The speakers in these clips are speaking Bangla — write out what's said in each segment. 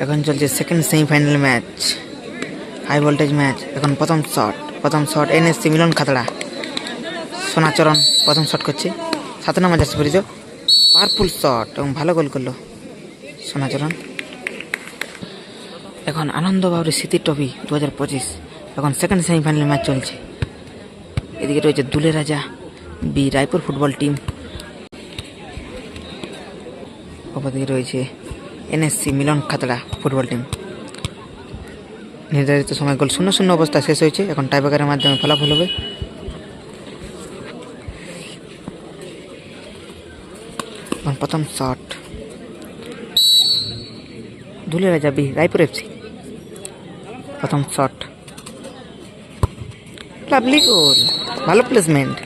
এখন চলছে second semifinal match high voltage match এখন প্রথম শট প্রথম shot N NSC Milan Khatra, Sonacharan প্রথম শট করছে, সাত নম্বর যাচ্ছে পরিচ পাওয়ারফুল শট এবং ভালো গোল করল সোনাচরণ। এখন আনন্দ স্মৃতির ট্রফি দু হাজার পঁচিশ, এখন সেকেন্ড সেমিফাইনাল ম্যাচ চলছে। এদিকে রয়েছে দুলে Raja, B Raipur football team অপরদিকে রয়েছে NSC Milan Khatra football team নির্ধারিত সময় গোল শূন্য শূন্য অবস্থা শেষ হয়েছে। এখন টাইব্রেকারের মাধ্যমে ফলাফল হবে। প্রথম shot Dhule Raja B, Raipur FC প্রথম শট লাভলি গোল ভালো প্লেসমেন্ট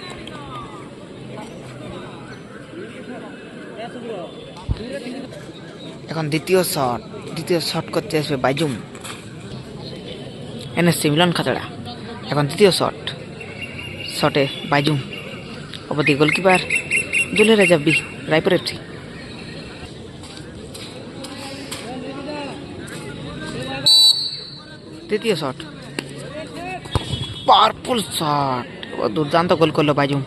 এখন দ্বিতীয় শট দ্বিতীয় শট করতে আসবে বাইজুম। এনএসসি মিলন খাতড়া। এখন দ্বিতীয় শট, শটে বাইজুম। অপরদিকে goalkeeper Dule Raja B Raipur FC. তৃতীয় শট, পাওয়ারফুল শট দুর্দান্ত গোল করল বাইজুম।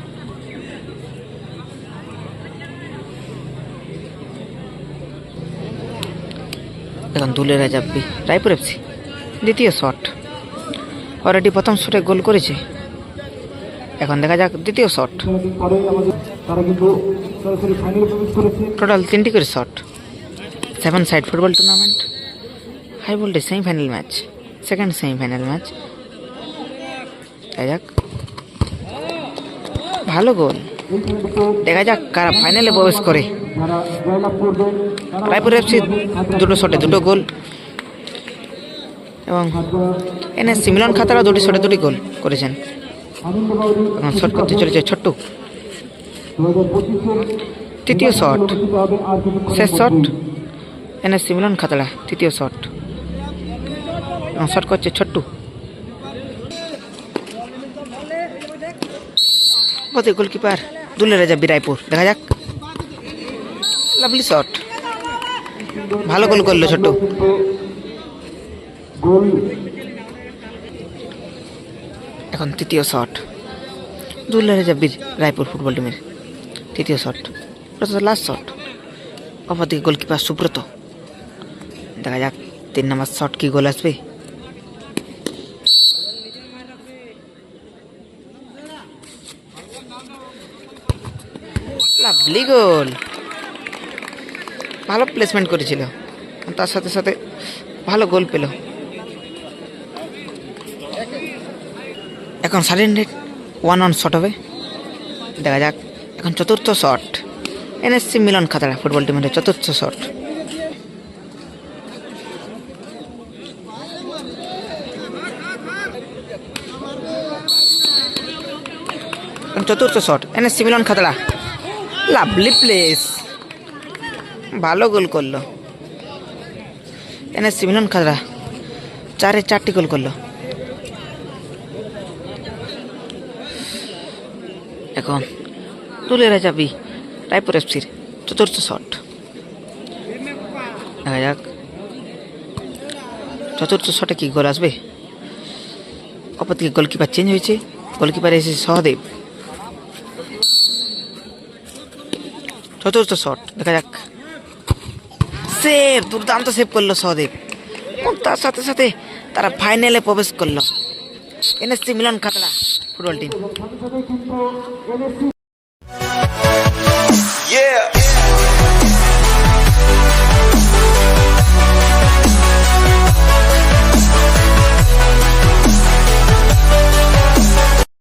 এখন দুলে রাজা বি রায়পুর এফসি দ্বিতীয় শট অলরেডি প্রথম শটে গোল করেছে। এখন দেখা যাক দ্বিতীয় শট টোটাল তিনটি করে shot seven side football tournament high voltage semifinal match second semifinal match দেখা যাক। ভালো গোল দেখা যাক কারা ফাইনালে প্রবেশ করে। রায়পুর এফসি দুটো শটে দুটো গোল। এবং এনএসসি সিমিলন খাতারা দুটি শটে দুটি গোল করেছেন। এখন শট করতে চলেছে ছোট্টু। তৃতীয় শট শেষ শট মধ্যেই। এনএসসি মিলন খাতড়া তৃতীয় শট শট করছে ছোট্টু। গোলকিপার দুলে রাজা বিরাইপুর। দেখা যাক। লাভলি শট ভালো গোল করল ছোট্টু। এখন তৃতীয় শট দুলে রাজা বীর রায়পুর ফুটবল টিমের তৃতীয় শট লাস্ট শট অপরদিকে গোলকিপার সুব্রত। দেখা যাক, তিন নম্বর শট কি গোল আসবে। লাভলি গোল ভালো প্লেসমেন্ট করেছিল। তার সাথে সাথে ভালো গোল পেল। এখন সাইলেন্টেড ওয়ান ওয়ান শট হবে। দেখা যাক। এখন চতুর্থ shot NSC Milan Khatra football টিমের চতুর্থ শট এখন চতুর্থ shot NSC Milan Khatra lovely place ভালো গোল করল এনএসসি মিলন খাতড়া চারে চারটি গোল করল এখন তুলে যাবি রায়পুর এফসির চতুর্থ শট দেখা যাক চতুর্থ শটে কি গোল আসবে অপরদিকে গোলকিপার চেঞ্জ হয়েছে গোলকিপার এসেছে সহদেব চতুর্থ শট দেখা যাক। সেভ দুর্দান্ত সেভ করল সহদেব। এবং তার সাথে সাথে তারা ফাইনালে প্রবেশ করল। NSC Milan Khatra football team